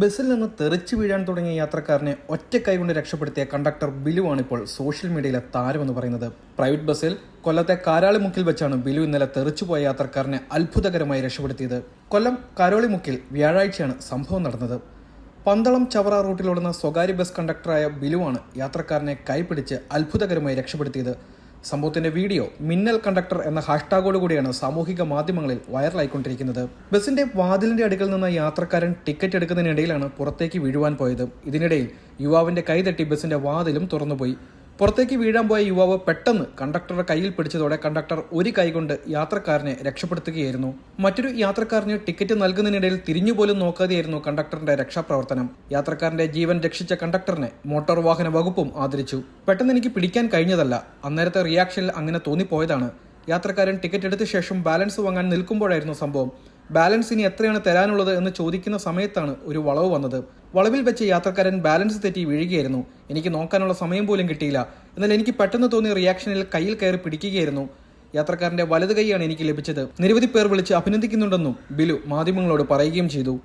ബസ്സിൽ നിന്ന് തെറിച്ചു വീഴാൻ തുടങ്ങിയ യാത്രക്കാരനെ ഒറ്റ കൈകൊണ്ട് രക്ഷപ്പെടുത്തിയ കണ്ടക്ടർ ബിലുവാണ് ഇപ്പോൾ സോഷ്യൽ മീഡിയയിലെ താരമെന്ന് പറയുന്നത്. പ്രൈവറ്റ് ബസ്സിൽ കൊല്ലത്തെ കാരാളിമുക്കിൽ വെച്ചാണ് ബിലു ഇന്നലെ തെറിച്ചുപോയ യാത്രക്കാരനെ അത്ഭുതകരമായി രക്ഷപ്പെടുത്തിയത്. കൊല്ലം കാരോളിമുക്കിൽ വ്യാഴാഴ്ചയാണ് സംഭവം നടന്നത്. പന്തളം ചവറ റൂട്ടിലോടുന്ന സ്വകാര്യ ബസ് കണ്ടക്ടറായ ബിലുവാണ് യാത്രക്കാരനെ കൈപിടിച്ച് അത്ഭുതകരമായി രക്ഷപ്പെടുത്തിയത്. സംഭവത്തിന്റെ വീഡിയോ മിന്നൽ കണ്ടക്ടർ എന്ന ഹാഷ്ടാഗോട് കൂടിയാണ് സാമൂഹിക മാധ്യമങ്ങളിൽ വൈറലായിക്കൊണ്ടിരിക്കുന്നത്. ബസിന്റെ വാതിലിന്റെ അടുക്കൽ നിന്ന് യാത്രക്കാരൻ ടിക്കറ്റ് എടുക്കുന്നതിനിടയിലാണ് പുറത്തേക്ക് വീഴുവാൻ പോയത്. ഇതിനിടയിൽ യുവാവിന്റെ കൈതട്ടി ബസിന്റെ വാതിലും തുറന്നുപോയി. പുറത്തേക്ക് വീഴാൻ പോയ യുവാവ് പെട്ടെന്ന് കണ്ടക്ടറുടെ കയ്യിൽ പിടിച്ചതോടെ കണ്ടക്ടർ ഒരു കൈകൊണ്ട് യാത്രക്കാരനെ രക്ഷപ്പെടുത്തുകയായിരുന്നു. മറ്റൊരു യാത്രക്കാരന് ടിക്കറ്റ് നൽകുന്നതിനിടയിൽ തിരിഞ്ഞുപോലും നോക്കാതെയായിരുന്നു കണ്ടക്ടറിന്റെ രക്ഷാപ്രവർത്തനം. യാത്രക്കാരന്റെ ജീവൻ രക്ഷിച്ച കണ്ടക്ടറിനെ മോട്ടോർ വാഹന വകുപ്പും ആദരിച്ചു. പെട്ടെന്ന് എനിക്ക് പിടിക്കാൻ കഴിഞ്ഞതല്ല. അന്നേരത്തെ റിയാക്ഷനിൽ അങ്ങനെ തോന്നിപ്പോയതാണ്. യാത്രക്കാരൻ ടിക്കറ്റ് എടുത്ത ശേഷം ബാലൻസ് വാങ്ങാൻ നിൽക്കുമ്പോഴായിരുന്നു സംഭവം. ബാലൻസ് ഇനി എത്രയാണ് തരാനുള്ളത് എന്ന് ചോദിക്കുന്ന സമയത്താണ് ഒരു വളവ് വന്നത്. വളവിൽ വെച്ച് യാത്രക്കാരൻ ബാലൻസ് തെറ്റി വീഴുകയായിരുന്നു. എനിക്ക് നോക്കാനുള്ള സമയം പോലും കിട്ടിയില്ല. എന്നാൽ എനിക്ക് പെട്ടെന്ന് തോന്നിയ റിയാക്ഷനിൽ കയ്യിൽ കയറി പിടിക്കുകയായിരുന്നു. യാത്രക്കാരന്റെ വലതു കൈയാണ് എനിക്ക് ലഭിച്ചത്. നിരവധി പേർ വിളിച്ച് അഭിനന്ദിക്കുന്നുണ്ടെന്നും ബിലു മാധ്യമങ്ങളോട് പറയുകയും ചെയ്തു.